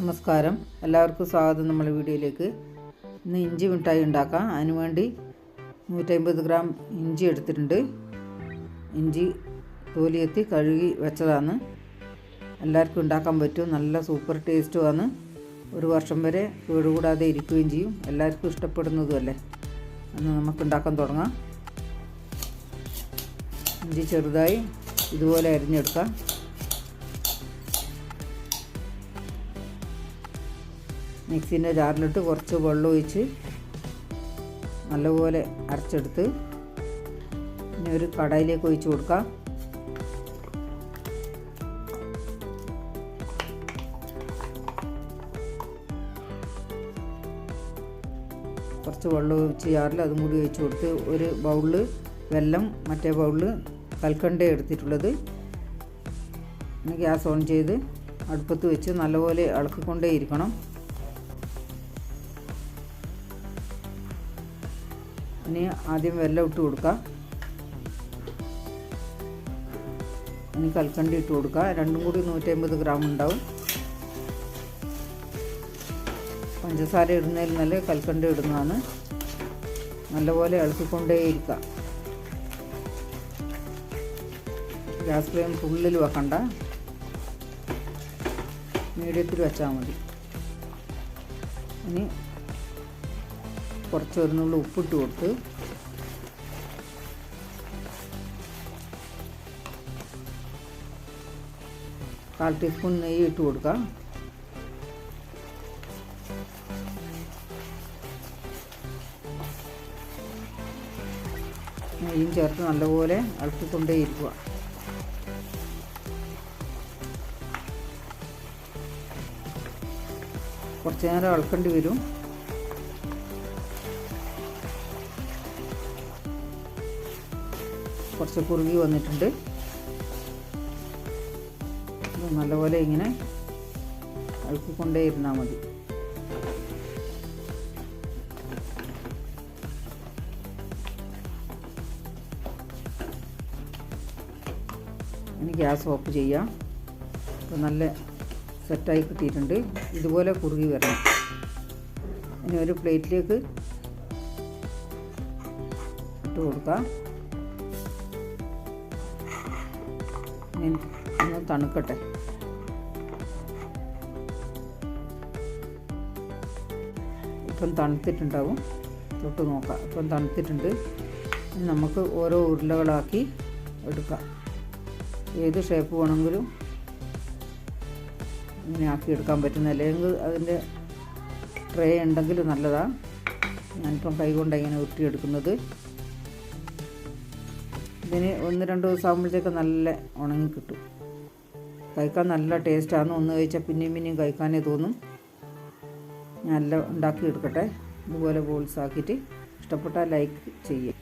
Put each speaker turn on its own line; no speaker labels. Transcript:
നമസ്കാരം. എല്ലാവർക്കും സ്വാഗതം നമ്മളെ വീഡിയോയിലേക്ക്. ഇന്ന് ഇഞ്ചി മിഠായി ഉണ്ടാക്കാം. അതിന് വേണ്ടി നൂറ്റമ്പത് ഗ്രാം ഇഞ്ചി എടുത്തിട്ടുണ്ട്. ഇഞ്ചി തോലിയെത്തി കഴുകി വെച്ചതാണ്. എല്ലാവർക്കും ഉണ്ടാക്കാൻ പറ്റും. നല്ല സൂപ്പർ ടേസ്റ്റുമാണ് ഒരു വർഷം വരെ കേടുകൂടാതെ ഇരിക്കുകയും ചെയ്യും. എല്ലാവർക്കും ഇഷ്ടപ്പെടുന്നതുമല്ലേ അന്ന് നമുക്ക് ഉണ്ടാക്കാൻ തുടങ്ങാം. ഇഞ്ചി ചെറുതായി ഇതുപോലെ അരിഞ്ഞെടുക്കാം. മിക്സീന്റെ ജാറിലിട്ട് കുറച്ച് വെള്ളം ഒഴിച്ച് നല്ലപോലെ അരച്ചെടുത്ത് പിന്നെ ഒരു കടയിലേക്ക് ഒഴിച്ച് കൊടുക്കാം. കുറച്ച് വെള്ളം ഒഴിച്ച് ജാറിൽ അതും കൂടി ഒഴിച്ച് കൊടുത്ത് ഒരു ബൗളിൽ വെല്ലം മറ്റേ ബൗളിൽ കൽക്കണ്ട എടുത്തിട്ടുള്ളത്. ഗ്യാസ് ഓൺ ചെയ്ത് അടുപ്പത്ത് വെച്ച് നല്ലപോലെ ഇളക്കിക്കൊണ്ടേ ഇരിക്കണം. ഇനി ആദ്യം വെല്ലം ഇട്ട് കൊടുക്കുക ഇനി കൽക്കണ്ടി ഇട്ട് കൊടുക്കുക രണ്ടും കൂടി നൂറ്റമ്പത് ഗ്രാം ഉണ്ടാവും. പഞ്ചസാര ഇടുന്നതിൽ നല്ല കൽക്കണ്ടി ഇടുന്നതാണ്. നല്ലപോലെ ഇളക്കിക്കൊണ്ടേയിരിക്കുക ഗ്യാസ് ഫ്ലെയിം ഫുള്ളിൽ വെക്കണ്ട. മീഡിയത്തിൽ വെച്ചാൽ മതി. ഇനി കുറച്ച് ഒരു ഉപ്പിട്ട് കൊടുത്ത് കാൽ ടീസ്പൂൺ നെയ്യ് ഇട്ട് കൊടുക്കുക. നെയ്യും ചേർത്ത് നല്ലപോലെ ഇളക്കിക്കൊണ്ടേ ഇരിക്കുക. കുറച്ച് നേരം ഇളക്കേണ്ടി വരും. കുറച്ച് കുറുകി വന്നിട്ടുണ്ട്. നല്ലപോലെ ഇങ്ങനെ ഇളക്കിക്കൊണ്ടേ ഇരുന്നാൽ മതി. ഇനി ഗ്യാസ് ഓഫ് ചെയ്യാം. അപ്പോൾ നല്ല സെറ്റായി കിട്ടിയിട്ടുണ്ട്. ഇതുപോലെ കുറുകി വരണം. ഇനി ഒരു പ്ലേറ്റിലേക്ക് ഇട്ട് കൊടുക്കാം. ഒന്ന് തണുക്കട്ടെ. ഇപ്പം തണുത്തിട്ടുണ്ടാവും. തൊട്ട് നോക്കാം. ഇപ്പം തണുത്തിട്ടുണ്ട്. നമുക്ക് ഓരോ ഉരുളകളാക്കി എടുക്കാം. ഏത് ഷേപ്പ് വേണമെങ്കിലും ഇങ്ങനെ ആക്കി എടുക്കാൻ പറ്റുന്ന അല്ലെങ്കിൽ അതിന്റെ ട്രേ ഉണ്ടെങ്കിൽ നല്ലതാണ്. ഞാനിപ്പം കൈകൊണ്ട് ഇങ്ങനെ ഉരുട്ടിയെടുക്കുന്നത് ഇതിന് ഒന്ന് രണ്ട് ദിവസം ആകുമ്പോഴത്തേക്ക് നല്ല ഉണങ്ങി കിട്ടും. കഴിക്കാൻ നല്ല ടേസ്റ്റാണ് ഒന്ന് കഴിച്ചാൽ പിന്നെയും പിന്നെയും കഴിക്കാനേ തോന്നും. നല്ല ഉണ്ടാക്കി എടുക്കട്ടെ. ഇതുപോലെ ബോൾസ് ആക്കിയിട്ട് ഇഷ്ടപ്പെട്ടാൽ ലൈക്ക് ചെയ്യുക